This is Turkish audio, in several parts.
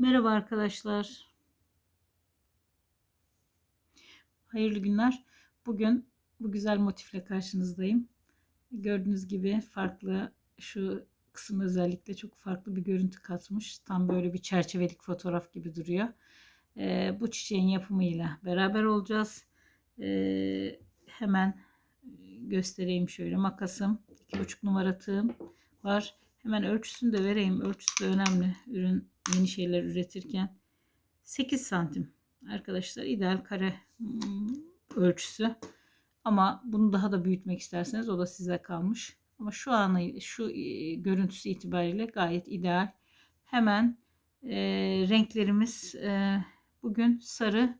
Merhaba arkadaşlar. Hayırlı günler. Bugün bu güzel motifle karşınızdayım. Gördüğünüz gibi farklı şu kısım özellikle çok farklı bir görüntü katmış. Tam böyle bir çerçevelik fotoğraf gibi duruyor. Ee, bu çiçeğin yapımıyla beraber olacağız. Ee, hemen göstereyim şöyle makasım. 2,5 numara tığım var. Hemen ölçüsünü de vereyim. Ölçüsü de önemli. Ürün yeni şeyler üretirken 8 santim. Arkadaşlar ideal kare hmm, ölçüsü. Ama bunu daha da büyütmek isterseniz o da size kalmış. Ama şu anı şu e, görüntüsü itibariyle gayet ideal. Hemen e, renklerimiz e, bugün sarı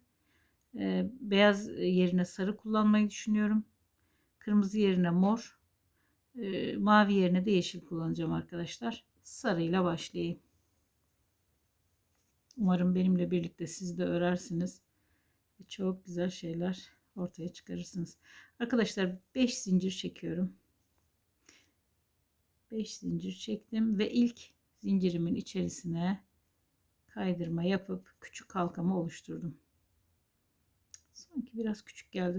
e, beyaz yerine sarı kullanmayı düşünüyorum. Kırmızı yerine mor e, mavi yerine de yeşil kullanacağım arkadaşlar. Sarıyla başlayayım Umarım benimle birlikte siz de örersiniz. Çok güzel şeyler ortaya çıkarırsınız. Arkadaşlar 5 zincir çekiyorum. 5 zincir çektim ve ilk zincirimin içerisine kaydırma yapıp küçük halkamı oluşturdum. Sanki biraz küçük geldi.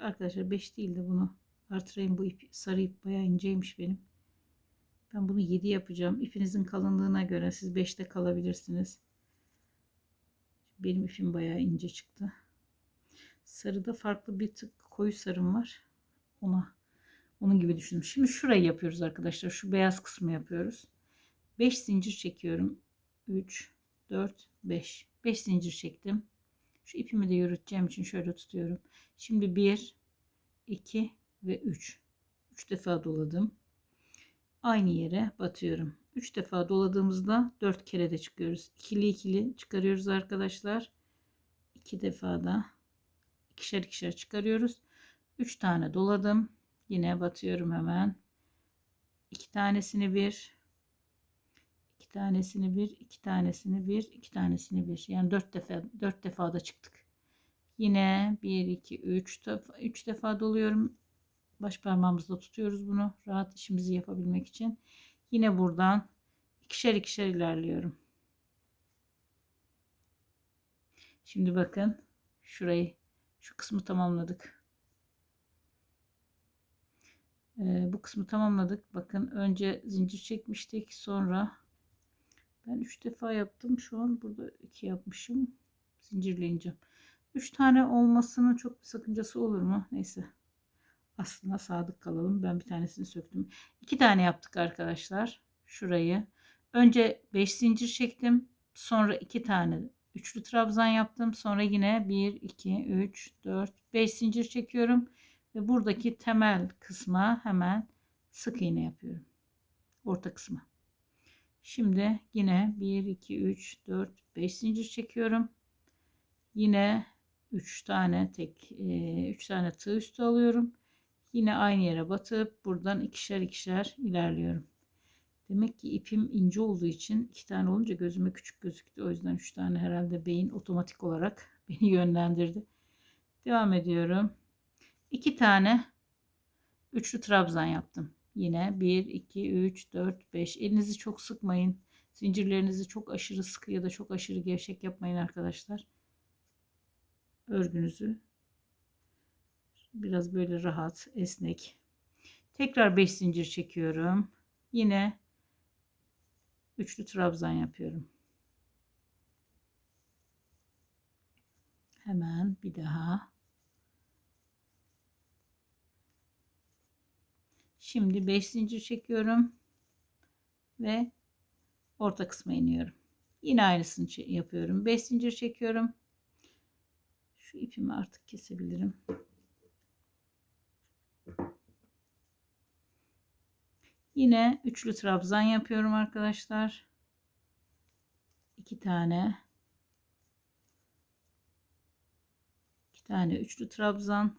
Arkadaşlar 5 değil de bunu artırayım. Bu ip, sarı ip bayağı inceymiş benim. Ben bunu 7 yapacağım. İpinizin kalınlığına göre siz 5'te kalabilirsiniz. Benim ipim bayağı ince çıktı. Sarıda farklı bir tık koyu sarım var. Ona onun gibi düşündüm. Şimdi şurayı yapıyoruz arkadaşlar. Şu beyaz kısmı yapıyoruz. 5 zincir çekiyorum. 3 4 5. 5 zincir çektim. Şu ipimi de yürüteceğim için şöyle tutuyorum. Şimdi 1 2 ve 3. 3 defa doladım. Aynı yere batıyorum. 3 defa doladığımızda 4 kere de çıkıyoruz. İkili ikili çıkarıyoruz arkadaşlar. 2 defa da ikişer ikişer çıkarıyoruz. 3 tane doladım. Yine batıyorum hemen. 2 tanesini bir, 2 tanesini bir, 2 tanesini bir, 2 tanesini bir. Yani 4 defa 4 defa da çıktık. Yine 1 2 3 defa 3 defa doluyorum. Baş parmağımızla tutuyoruz bunu rahat işimizi yapabilmek için. Yine buradan ikişer ikişer ilerliyorum. Şimdi bakın şurayı şu kısmı tamamladık. Ee, bu kısmı tamamladık. Bakın önce zincir çekmiştik. Sonra ben 3 defa yaptım. Şu an burada 2 yapmışım. Zincirleyeceğim. 3 tane olmasının çok bir sakıncası olur mu? Neyse. Aslında sadık kalalım. Ben bir tanesini söktüm. 2 tane yaptık arkadaşlar. Şurayı. Önce 5 zincir çektim. Sonra 2 tane üçlü trabzan yaptım. Sonra yine 1, 2, 3, 4, 5 zincir çekiyorum. Ve buradaki temel kısma hemen sık iğne yapıyorum. Orta kısma. Şimdi yine 1, 2, 3, 4, 5 zincir çekiyorum. Yine 3 tane tek 3 tane tığ üstü alıyorum. Yine aynı yere batıp buradan ikişer ikişer ilerliyorum. Demek ki ipim ince olduğu için iki tane olunca gözüme küçük gözüktü. O yüzden üç tane herhalde beyin otomatik olarak beni yönlendirdi. Devam ediyorum. İki tane üçlü trabzan yaptım. Yine 1, 2, 3, 4, 5. Elinizi çok sıkmayın. Zincirlerinizi çok aşırı sıkı ya da çok aşırı gevşek yapmayın arkadaşlar. Örgünüzü biraz böyle rahat, esnek. Tekrar 5 zincir çekiyorum. Yine üçlü trabzan yapıyorum. Hemen bir daha. Şimdi 5 zincir çekiyorum ve orta kısma iniyorum. Yine aynısını yapıyorum. 5 zincir çekiyorum. Şu ipimi artık kesebilirim. Yine üçlü trabzan yapıyorum arkadaşlar. İki tane. iki tane üçlü trabzan.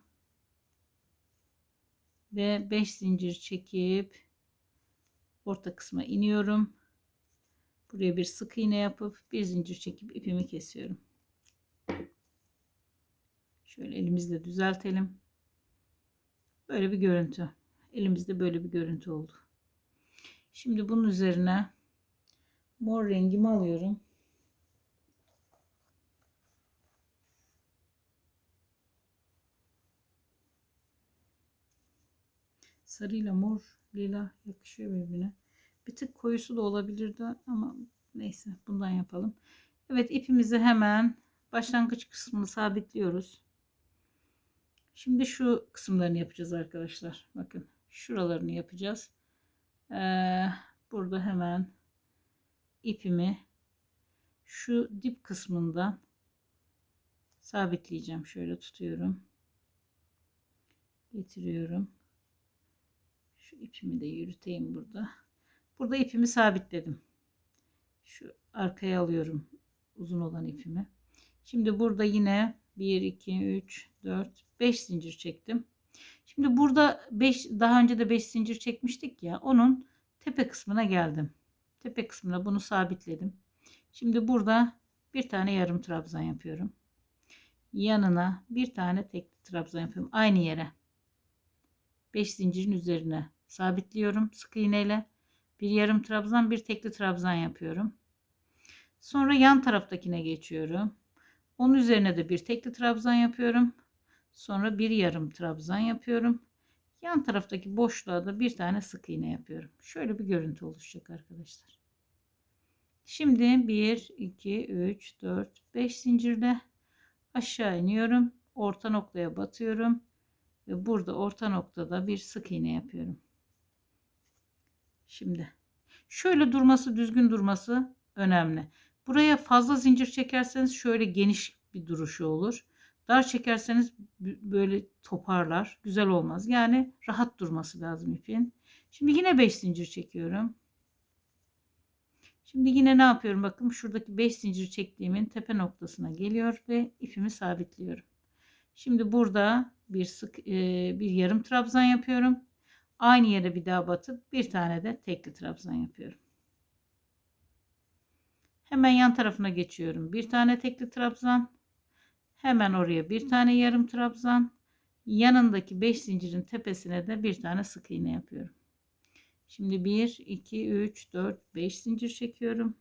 Ve beş zincir çekip orta kısma iniyorum. Buraya bir sık iğne yapıp bir zincir çekip ipimi kesiyorum. Şöyle elimizle düzeltelim. Böyle bir görüntü. Elimizde böyle bir görüntü oldu. Şimdi bunun üzerine mor rengimi alıyorum. Sarıyla mor, lila yakışıyor birbirine. Bir tık koyusu da olabilirdi ama neyse bundan yapalım. Evet ipimizi hemen başlangıç kısmını sabitliyoruz. Şimdi şu kısımlarını yapacağız arkadaşlar. Bakın şuralarını yapacağız. Burada hemen ipimi şu dip kısmından sabitleyeceğim. Şöyle tutuyorum. Getiriyorum. Şu ipimi de yürüteyim burada. Burada ipimi sabitledim. Şu arkaya alıyorum uzun olan ipimi. Şimdi burada yine 1 2 3 4 5 zincir çektim. Şimdi burada 5 daha önce de 5 zincir çekmiştik ya. Onun tepe kısmına geldim. Tepe kısmına bunu sabitledim. Şimdi burada bir tane yarım trabzan yapıyorum. Yanına bir tane tek trabzan yapıyorum. Aynı yere. 5 zincirin üzerine sabitliyorum sık iğneyle. Bir yarım trabzan, bir tekli trabzan yapıyorum. Sonra yan taraftakine geçiyorum. Onun üzerine de bir tekli trabzan yapıyorum. Sonra bir yarım trabzan yapıyorum. Yan taraftaki boşluğa da bir tane sık iğne yapıyorum. Şöyle bir görüntü oluşacak arkadaşlar. Şimdi 1, 2, 3, 4, 5 zincirde aşağı iniyorum. Orta noktaya batıyorum. Ve burada orta noktada bir sık iğne yapıyorum. Şimdi şöyle durması düzgün durması önemli. Buraya fazla zincir çekerseniz şöyle geniş bir duruşu olur. Dar çekerseniz böyle toparlar. Güzel olmaz. Yani rahat durması lazım ipin. Şimdi yine 5 zincir çekiyorum. Şimdi yine ne yapıyorum? Bakın şuradaki 5 zincir çektiğimin tepe noktasına geliyor ve ipimi sabitliyorum. Şimdi burada bir sık bir yarım trabzan yapıyorum. Aynı yere bir daha batıp bir tane de tekli trabzan yapıyorum. Hemen yan tarafına geçiyorum. Bir tane tekli trabzan. Hemen oraya bir tane yarım trabzan. Yanındaki 5 zincirin tepesine de bir tane sık iğne yapıyorum. Şimdi 1, 2, 3, 4, 5 zincir çekiyorum.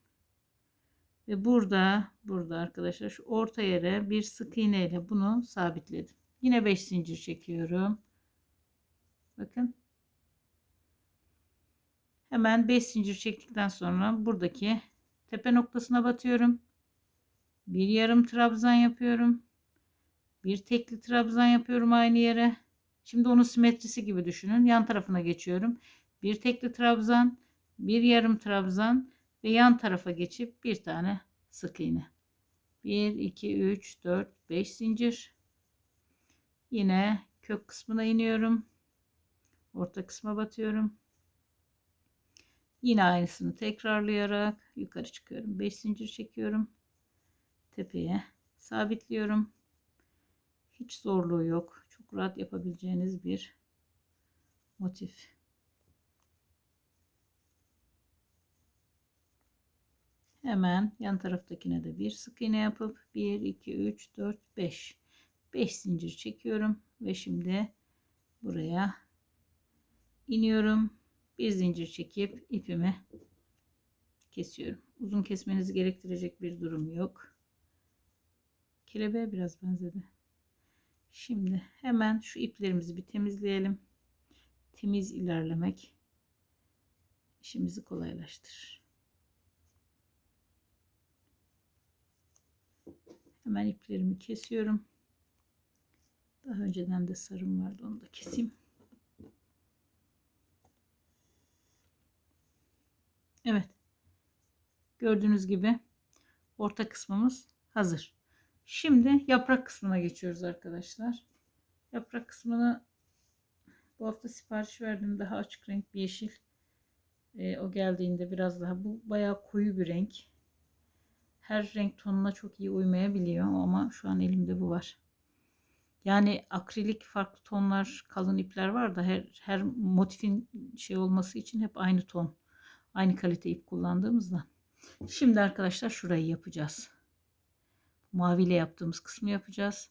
Ve burada, burada arkadaşlar şu orta yere bir sık iğne ile bunu sabitledim. Yine 5 zincir çekiyorum. Bakın Hemen 5 zincir çektikten sonra buradaki tepe noktasına batıyorum. Bir yarım trabzan yapıyorum. Bir tekli trabzan yapıyorum aynı yere. Şimdi onun simetrisi gibi düşünün. Yan tarafına geçiyorum. Bir tekli trabzan, bir yarım trabzan ve yan tarafa geçip bir tane sık iğne. 1 2 3 4 5 zincir. Yine kök kısmına iniyorum. Orta kısma batıyorum. Yine aynısını tekrarlayarak yukarı çıkıyorum. 5 zincir çekiyorum. Tepeye sabitliyorum. Hiç zorluğu yok. Çok rahat yapabileceğiniz bir motif. Hemen yan taraftakine de bir sık iğne yapıp 1 2 3 4 5 5 zincir çekiyorum ve şimdi buraya iniyorum bir zincir çekip ipimi kesiyorum. Uzun kesmenizi gerektirecek bir durum yok. Kelebeğe biraz benzedi. Şimdi hemen şu iplerimizi bir temizleyelim. Temiz ilerlemek işimizi kolaylaştırır. Hemen iplerimi kesiyorum. Daha önceden de sarım vardı onu da keseyim. Evet. Gördüğünüz gibi orta kısmımız hazır. Şimdi yaprak kısmına geçiyoruz arkadaşlar. Yaprak kısmını bu hafta sipariş verdim. Daha açık renk bir yeşil. E, o geldiğinde biraz daha bu bayağı koyu bir renk. Her renk tonuna çok iyi uymayabiliyor ama şu an elimde bu var. Yani akrilik farklı tonlar, kalın ipler var da her her motifin şey olması için hep aynı ton Aynı kalite ip kullandığımızda. Şimdi arkadaşlar şurayı yapacağız. Maviyle yaptığımız kısmı yapacağız.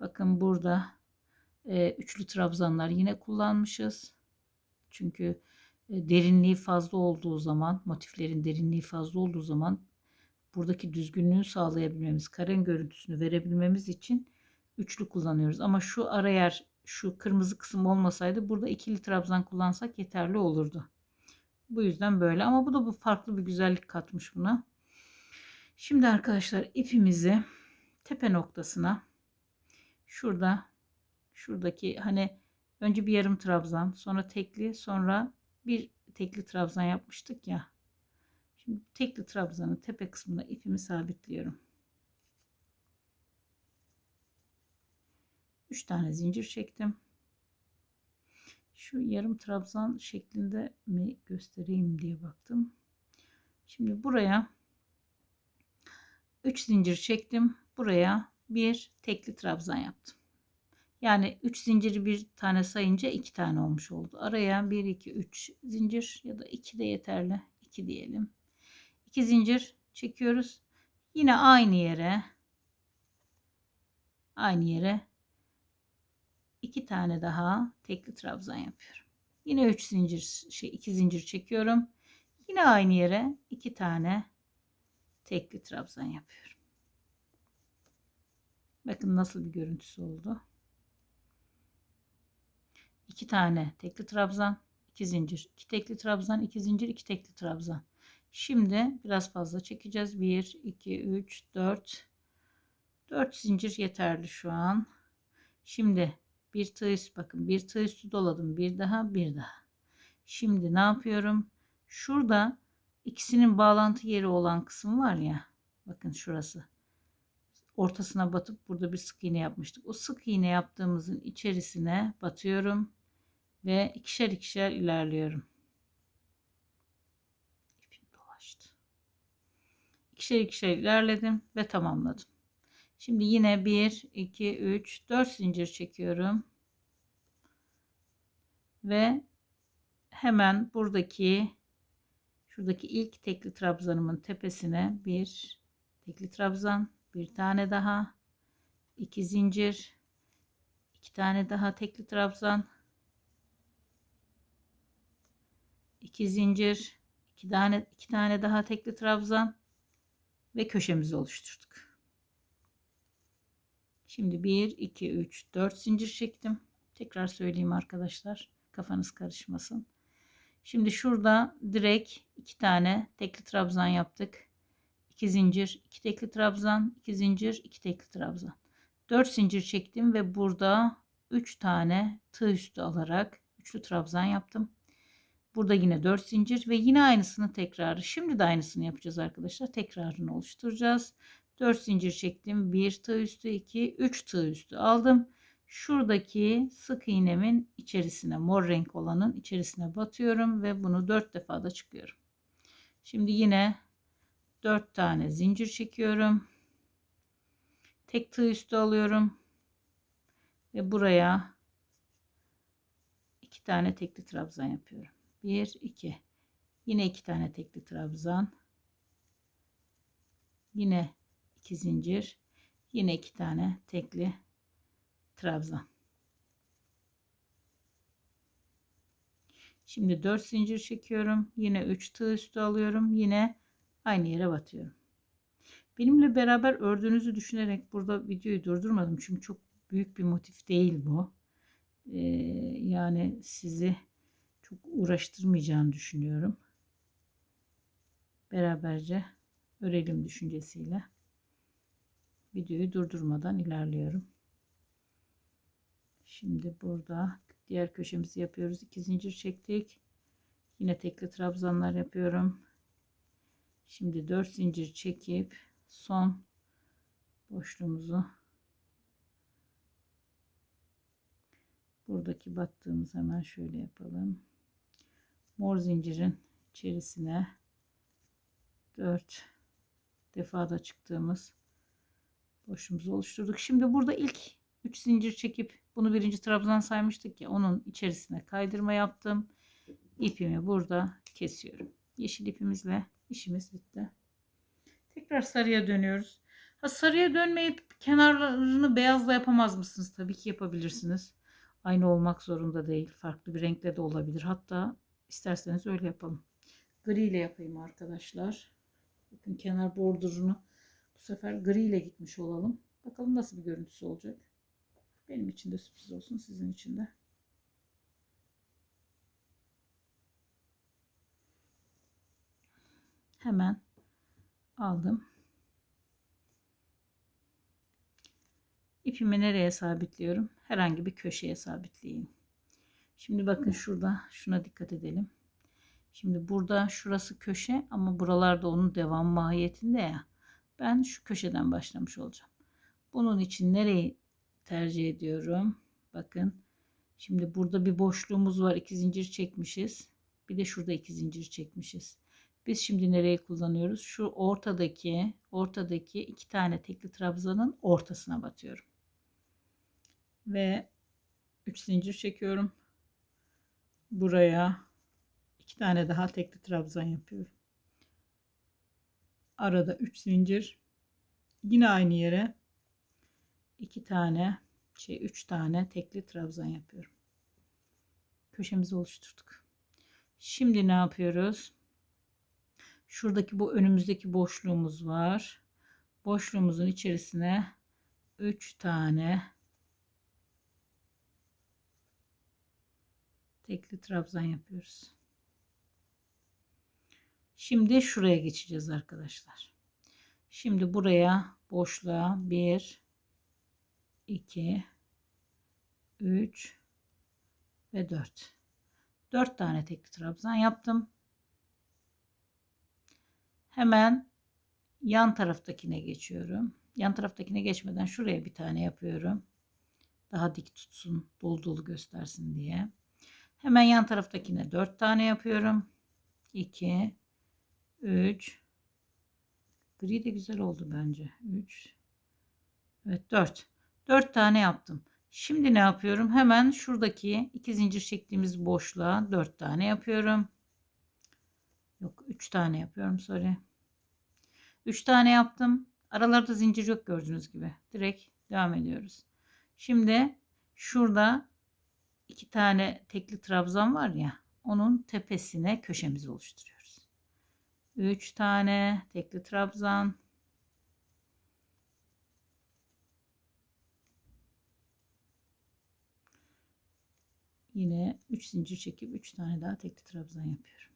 Bakın burada e, üçlü trabzanlar yine kullanmışız. Çünkü e, derinliği fazla olduğu zaman, motiflerin derinliği fazla olduğu zaman buradaki düzgünlüğü sağlayabilmemiz, karen görüntüsünü verebilmemiz için üçlü kullanıyoruz. Ama şu ara yer şu kırmızı kısım olmasaydı burada ikili trabzan kullansak yeterli olurdu. Bu yüzden böyle ama bu da bu farklı bir güzellik katmış buna. Şimdi arkadaşlar ipimizi tepe noktasına şurada şuradaki hani önce bir yarım trabzan sonra tekli sonra bir tekli trabzan yapmıştık ya. Şimdi tekli trabzanın tepe kısmına ipimi sabitliyorum. 3 tane zincir çektim. Şu yarım trabzan şeklinde mi göstereyim diye baktım. Şimdi buraya 3 zincir çektim. Buraya bir tekli trabzan yaptım. Yani 3 zinciri bir tane sayınca 2 tane olmuş oldu. Araya 1 2 3 zincir ya da 2 de yeterli. 2 diyelim. 2 zincir çekiyoruz. Yine aynı yere aynı yere 2 tane daha tekli trabzan yapıyorum. Yine 3 zincir şey 2 zincir çekiyorum. Yine aynı yere 2 tane tekli trabzan yapıyorum. Bakın nasıl bir görüntüsü oldu. 2 tane tekli trabzan, 2 zincir, 2 tekli trabzan, 2 zincir, 2 tekli trabzan. Şimdi biraz fazla çekeceğiz. 1 2 3 4 4 zincir yeterli şu an. Şimdi bir tığ üstü bakın bir tığ üstü doladım bir daha bir daha şimdi ne yapıyorum şurada ikisinin bağlantı yeri olan kısım var ya bakın şurası. Ortasına batıp burada bir sık iğne yapmıştık. O sık iğne yaptığımızın içerisine batıyorum ve ikişer ikişer ilerliyorum. İpim dolaştı. İkişer ikişer ilerledim ve tamamladım. Şimdi yine 1, 2, 3, 4 zincir çekiyorum. Ve hemen buradaki şuradaki ilk tekli trabzanımın tepesine bir tekli trabzan, bir tane daha, iki zincir, iki tane daha tekli trabzan, iki zincir, iki tane iki tane daha tekli trabzan ve köşemizi oluşturduk. Şimdi 1, 2, 3, 4 zincir çektim. Tekrar söyleyeyim arkadaşlar. Kafanız karışmasın. Şimdi şurada direkt 2 tane tekli trabzan yaptık. 2 zincir, 2 tekli trabzan, 2 zincir, 2 tekli trabzan. 4 zincir çektim ve burada 3 tane tığ üstü alarak üçlü trabzan yaptım. Burada yine 4 zincir ve yine aynısını tekrarı. Şimdi de aynısını yapacağız arkadaşlar. Tekrarını oluşturacağız. 4 zincir çektim. 1 tığ üstü 2 3 tığ üstü aldım. Şuradaki sık iğnemin içerisine mor renk olanın içerisine batıyorum ve bunu 4 defa da çıkıyorum. Şimdi yine 4 tane zincir çekiyorum. Tek tığ üstü alıyorum. Ve buraya 2 tane tekli trabzan yapıyorum. 1 2 yine 2 tane tekli trabzan. Yine 2 zincir yine iki tane tekli trabzan şimdi 4 zincir çekiyorum. Yine 3 tığ üstü alıyorum. Yine aynı yere batıyorum. Benimle beraber ördüğünüzü düşünerek burada videoyu durdurmadım. Çünkü çok büyük bir motif değil bu. Ee, yani sizi çok uğraştırmayacağını düşünüyorum. Beraberce örelim düşüncesiyle. Videoyu durdurmadan ilerliyorum. Şimdi burada diğer köşemizi yapıyoruz. 2 zincir çektik. Yine tekli trabzanlar yapıyorum. Şimdi 4 zincir çekip son boşluğumuzu buradaki battığımız hemen şöyle yapalım. Mor zincirin içerisine 4 defada çıktığımız boşluğumuzu oluşturduk. Şimdi burada ilk 3 zincir çekip bunu birinci trabzan saymıştık ya onun içerisine kaydırma yaptım. İpimi burada kesiyorum. Yeşil ipimizle işimiz bitti. Tekrar sarıya dönüyoruz. Ha, sarıya dönmeyip kenarlarını beyazla yapamaz mısınız? Tabii ki yapabilirsiniz. Aynı olmak zorunda değil. Farklı bir renkle de olabilir. Hatta isterseniz öyle yapalım. Gri ile yapayım arkadaşlar. Bakın kenar bordurunu bu sefer gri ile gitmiş olalım. Bakalım nasıl bir görüntüsü olacak. Benim için de sürpriz olsun sizin için de. Hemen aldım. İpimi nereye sabitliyorum? Herhangi bir köşeye sabitleyeyim. Şimdi bakın şurada şuna dikkat edelim. Şimdi burada şurası köşe ama buralarda onun devam mahiyetinde ya. Ben şu köşeden başlamış olacağım. Bunun için nereyi tercih ediyorum? Bakın. Şimdi burada bir boşluğumuz var. iki zincir çekmişiz. Bir de şurada iki zincir çekmişiz. Biz şimdi nereyi kullanıyoruz? Şu ortadaki ortadaki iki tane tekli trabzanın ortasına batıyorum. Ve 3 zincir çekiyorum. Buraya iki tane daha tekli trabzan yapıyorum. Arada 3 zincir. Yine aynı yere iki tane şey üç tane tekli trabzan yapıyorum. Köşemizi oluşturduk. Şimdi ne yapıyoruz? Şuradaki bu önümüzdeki boşluğumuz var. Boşluğumuzun içerisine 3 tane tekli trabzan yapıyoruz. Şimdi şuraya geçeceğiz arkadaşlar. Şimdi buraya boşluğa 1 2 3 ve 4. 4 tane tekli trabzan yaptım. Hemen yan taraftakine geçiyorum. Yan taraftakine geçmeden şuraya bir tane yapıyorum. Daha dik tutsun, dolu dolu göstersin diye. Hemen yan taraftakine 4 tane yapıyorum. 2 3 Gri de güzel oldu bence. 3 Evet 4. 4 tane yaptım. Şimdi ne yapıyorum? Hemen şuradaki iki zincir çektiğimiz boşluğa 4 tane yapıyorum. Yok 3 tane yapıyorum sorry. 3 tane yaptım. Aralarda zincir yok gördüğünüz gibi. Direkt devam ediyoruz. Şimdi şurada iki tane tekli trabzan var ya onun tepesine köşemizi oluşturuyoruz. 3 tane tekli trabzan yine 3 zincir çekip 3 tane daha tekli trabzan yapıyorum.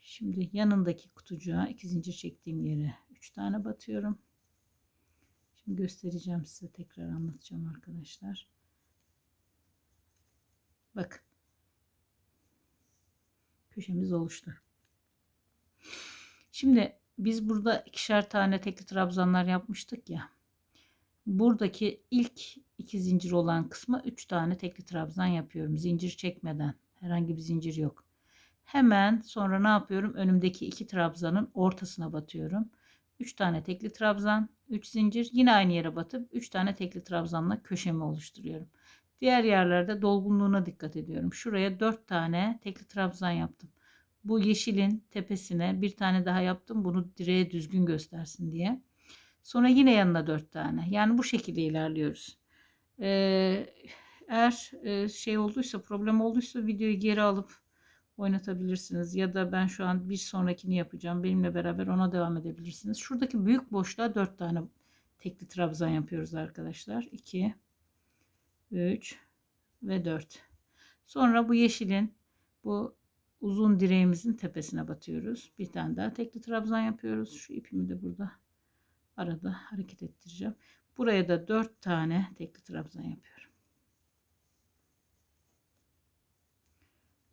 Şimdi yanındaki kutucuğa 2 zincir çektiğim yere 3 tane batıyorum. Şimdi göstereceğim size tekrar anlatacağım arkadaşlar. Bakın. Köşemiz oluştu. Şimdi biz burada ikişer tane tekli trabzanlar yapmıştık ya. Buradaki ilk iki zincir olan kısma 3 tane tekli trabzan yapıyorum. Zincir çekmeden. Herhangi bir zincir yok. Hemen sonra ne yapıyorum? Önümdeki iki trabzanın ortasına batıyorum. 3 tane tekli trabzan, 3 zincir yine aynı yere batıp 3 tane tekli trabzanla köşemi oluşturuyorum. Diğer yerlerde dolgunluğuna dikkat ediyorum. Şuraya 4 tane tekli trabzan yaptım. Bu yeşilin tepesine bir tane daha yaptım. Bunu direğe düzgün göstersin diye. Sonra yine yanına 4 tane. Yani bu şekilde ilerliyoruz. Ee, eğer e, şey olduysa problem olduysa videoyu geri alıp oynatabilirsiniz. Ya da ben şu an bir sonrakini yapacağım. Benimle beraber ona devam edebilirsiniz. Şuradaki büyük boşluğa 4 tane tekli trabzan yapıyoruz arkadaşlar. 2 3 ve 4. Sonra bu yeşilin bu uzun direğimizin tepesine batıyoruz. Bir tane daha tekli trabzan yapıyoruz. Şu ipimi de burada arada hareket ettireceğim. Buraya da 4 tane tekli trabzan yapıyorum.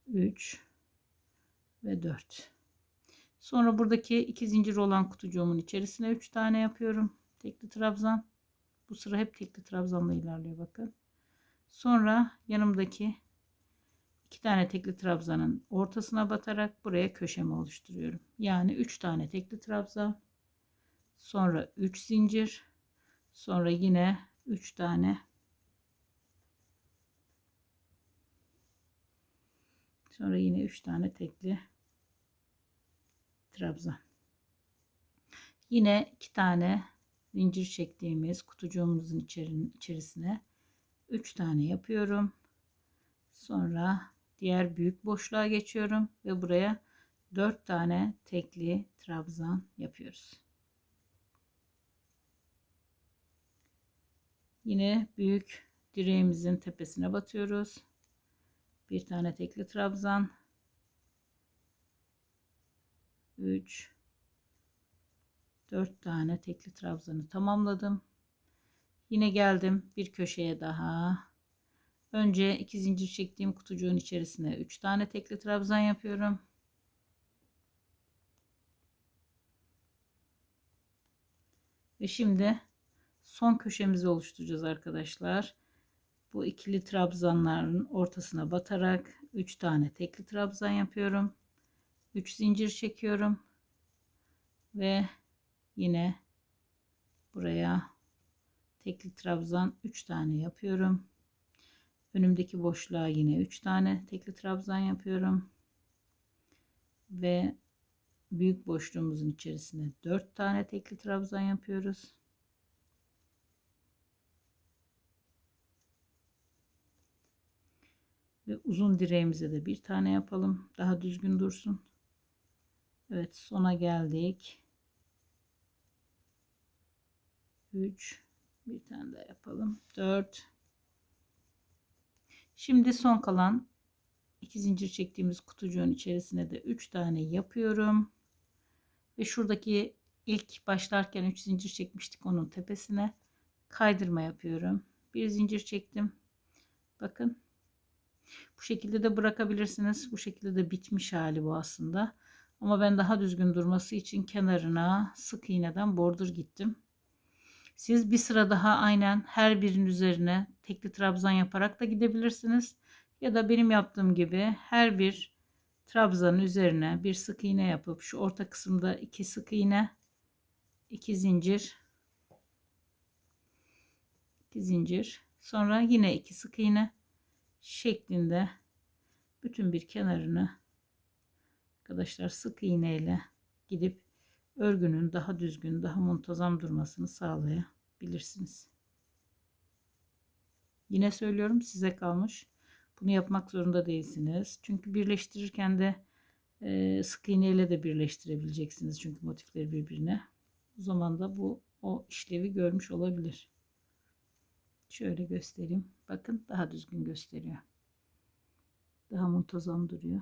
3 ve 4. Sonra buradaki iki zincir olan kutucuğumun içerisine 3 tane yapıyorum. Tekli trabzan. Bu sıra hep tekli trabzanla ilerliyor bakın. Sonra yanımdaki iki tane tekli trabzanın ortasına batarak buraya köşemi oluşturuyorum. Yani 3 tane tekli trabzan. Sonra 3 zincir. Sonra yine 3 tane Sonra yine 3 tane tekli trabzan. Yine 2 tane zincir çektiğimiz kutucuğumuzun içerisine 3 tane yapıyorum. Sonra diğer büyük boşluğa geçiyorum ve buraya 4 tane tekli trabzan yapıyoruz. Yine büyük direğimizin tepesine batıyoruz. Bir tane tekli trabzan. 3 4 tane tekli trabzanı tamamladım. Yine geldim bir köşeye daha. Önce iki zincir çektiğim kutucuğun içerisine 3 tane tekli trabzan yapıyorum. Ve şimdi son köşemizi oluşturacağız arkadaşlar. Bu ikili trabzanların ortasına batarak 3 tane tekli trabzan yapıyorum. 3 zincir çekiyorum. Ve yine buraya tekli trabzan 3 tane yapıyorum. Önümdeki boşluğa yine 3 tane tekli trabzan yapıyorum. Ve büyük boşluğumuzun içerisine 4 tane tekli trabzan yapıyoruz. Ve uzun direğimize de bir tane yapalım. Daha düzgün dursun. Evet sona geldik. 3 bir tane daha yapalım. 4 Şimdi son kalan iki zincir çektiğimiz kutucuğun içerisine de 3 tane yapıyorum. Ve şuradaki ilk başlarken 3 zincir çekmiştik onun tepesine kaydırma yapıyorum. Bir zincir çektim. Bakın. Bu şekilde de bırakabilirsiniz. Bu şekilde de bitmiş hali bu aslında. Ama ben daha düzgün durması için kenarına sık iğneden bordur gittim. Siz bir sıra daha aynen her birinin üzerine tekli trabzan yaparak da gidebilirsiniz. Ya da benim yaptığım gibi her bir trabzanın üzerine bir sık iğne yapıp şu orta kısımda iki sık iğne, iki zincir, iki zincir, sonra yine iki sık iğne şeklinde bütün bir kenarını arkadaşlar sık iğne ile gidip örgünün daha düzgün, daha muntazam durmasını sağlayabilirsiniz. Yine söylüyorum size kalmış. Bunu yapmak zorunda değilsiniz. Çünkü birleştirirken de e, sık iğne ile de birleştirebileceksiniz. Çünkü motifleri birbirine. O zaman da bu o işlevi görmüş olabilir. Şöyle göstereyim. Bakın daha düzgün gösteriyor. Daha muntazam duruyor.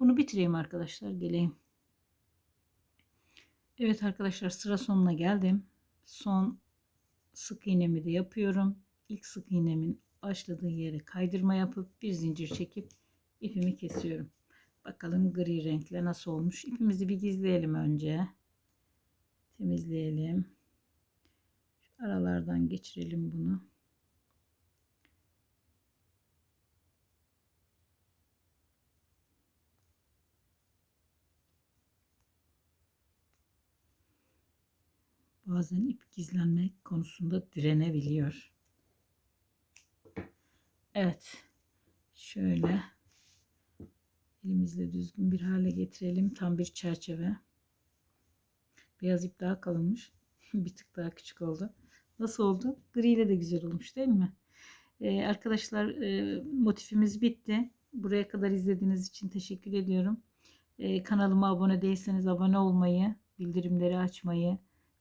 Bunu bitireyim arkadaşlar. Geleyim. Evet arkadaşlar sıra sonuna geldim. Son sık iğnemi de yapıyorum. İlk sık iğnemin başladığı yere kaydırma yapıp bir zincir çekip ipimi kesiyorum. Bakalım gri renkle nasıl olmuş. İpimizi bir gizleyelim önce. Temizleyelim. Aralardan geçirelim bunu. bazen ip gizlenmek konusunda direnebiliyor. Evet. Şöyle elimizle düzgün bir hale getirelim. Tam bir çerçeve. Beyaz ip daha kalınmış. bir tık daha küçük oldu. Nasıl oldu? Gri ile de güzel olmuş değil mi? Ee, arkadaşlar e, motifimiz bitti. Buraya kadar izlediğiniz için teşekkür ediyorum. Ee, kanalıma abone değilseniz abone olmayı, bildirimleri açmayı,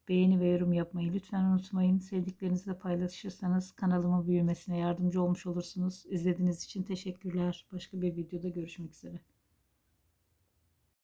Beğeni ve yorum yapmayı lütfen unutmayın. Sevdiklerinizle paylaşırsanız kanalımın büyümesine yardımcı olmuş olursunuz. İzlediğiniz için teşekkürler. Başka bir videoda görüşmek üzere.